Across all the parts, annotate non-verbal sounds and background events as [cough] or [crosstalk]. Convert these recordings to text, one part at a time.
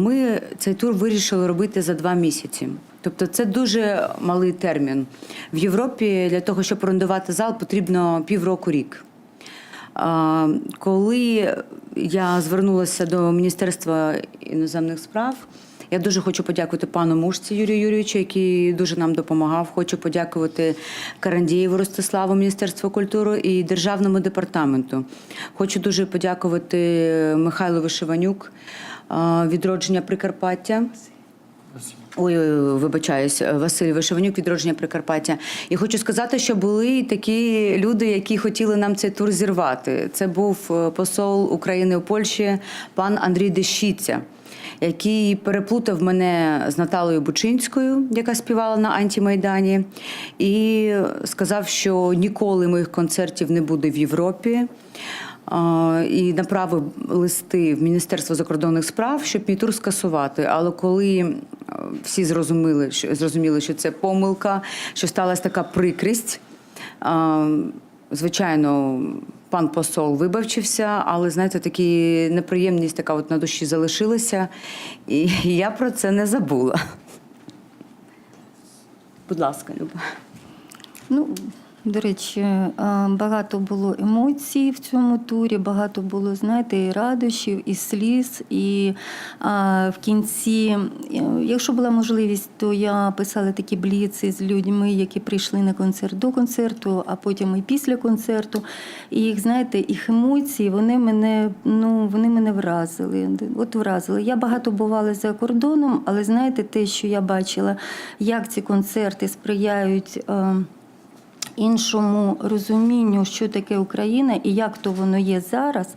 Ми цей тур вирішили робити за два місяці. Тобто це дуже малий термін. В Європі для того, щоб орендувати зал, потрібно півроку рік. Коли я звернулася до Міністерства іноземних справ, я дуже хочу подякувати пану Мушці Юрію Юрійовичу, який дуже нам допомагав. Хочу подякувати Карандієву Ростиславу, Міністерству культури і Державному департаменту. Хочу дуже подякувати Михайлу Вишиванюк, а, відродження Прикарпаття. Ой, вибачаюсь, Василь Вишиванюк, відродження Прикарпаття. І хочу сказати, що були такі люди, які хотіли нам цей тур зірвати. Це був е, посол України у Польщі, пан Андрій Дещіця, який переплутав мене з Наталою Бучинською, яка співала на антимайдані, і сказав, що ніколи моїх концертів не буде в Європі. І направив листи в Міністерство закордонних справ, щоб мій тур скасувати. Але коли е, всі зрозуміли, що зрозуміли, що це помилка, що сталася така прикрість. Звичайно, пан посол вибавчився, але знаєте, такі неприємність така от на душі залишилася, і [laughs] я про це не забула. Будь ласка, Люба. Ну, до речі, е, багато було емоцій в цьому турі, багато було, знаєте, і радощів, і сліз. І а, в кінці, е, якщо була можливість, то я писала такі бліци з людьми, які прийшли на концерт до концерту, а потім і після концерту. І їх, знаєте, їх емоції, вони мене, ну, вони мене вразили. От вразили. Я багато бувала за кордоном, але знаєте, те, що я бачила, як ці концерти сприяють. Іншому розумінню, що таке Україна і як то воно є зараз.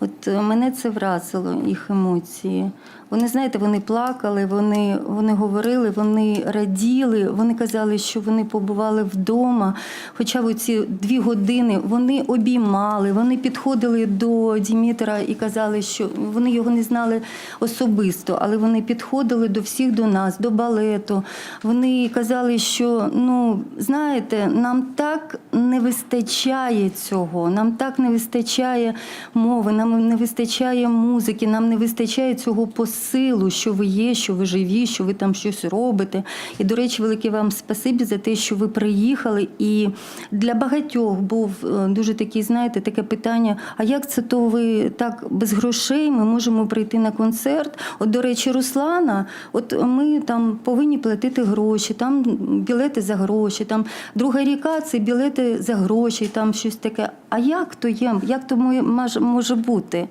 От е, мене це вразило, їх емоції. Вони, знаєте, вони плакали, вони, вони говорили, вони раділи, вони казали, що вони побували вдома. Хоча в ці дві години вони обіймали, вони підходили до Дімітра і казали, що вони його не знали особисто, але вони підходили до всіх до нас, до балету. Вони казали, що ну знаєте, нам так не вистачає цього, нам так не вистачає мови, нам не вистачає музики, нам не вистачає цього посилу, що ви є, що ви живі, що ви там щось робите. І, до речі, велике вам спасибі за те, що ви приїхали. І для багатьох був е, дуже такий, знаєте, таке питання: а як це то ви так без грошей ми можемо прийти на концерт? От, до речі, Руслана, от ми там повинні платити гроші, там білети за гроші, там друга ріка це білети за гроші, там щось таке. А як то є? Як то може бути?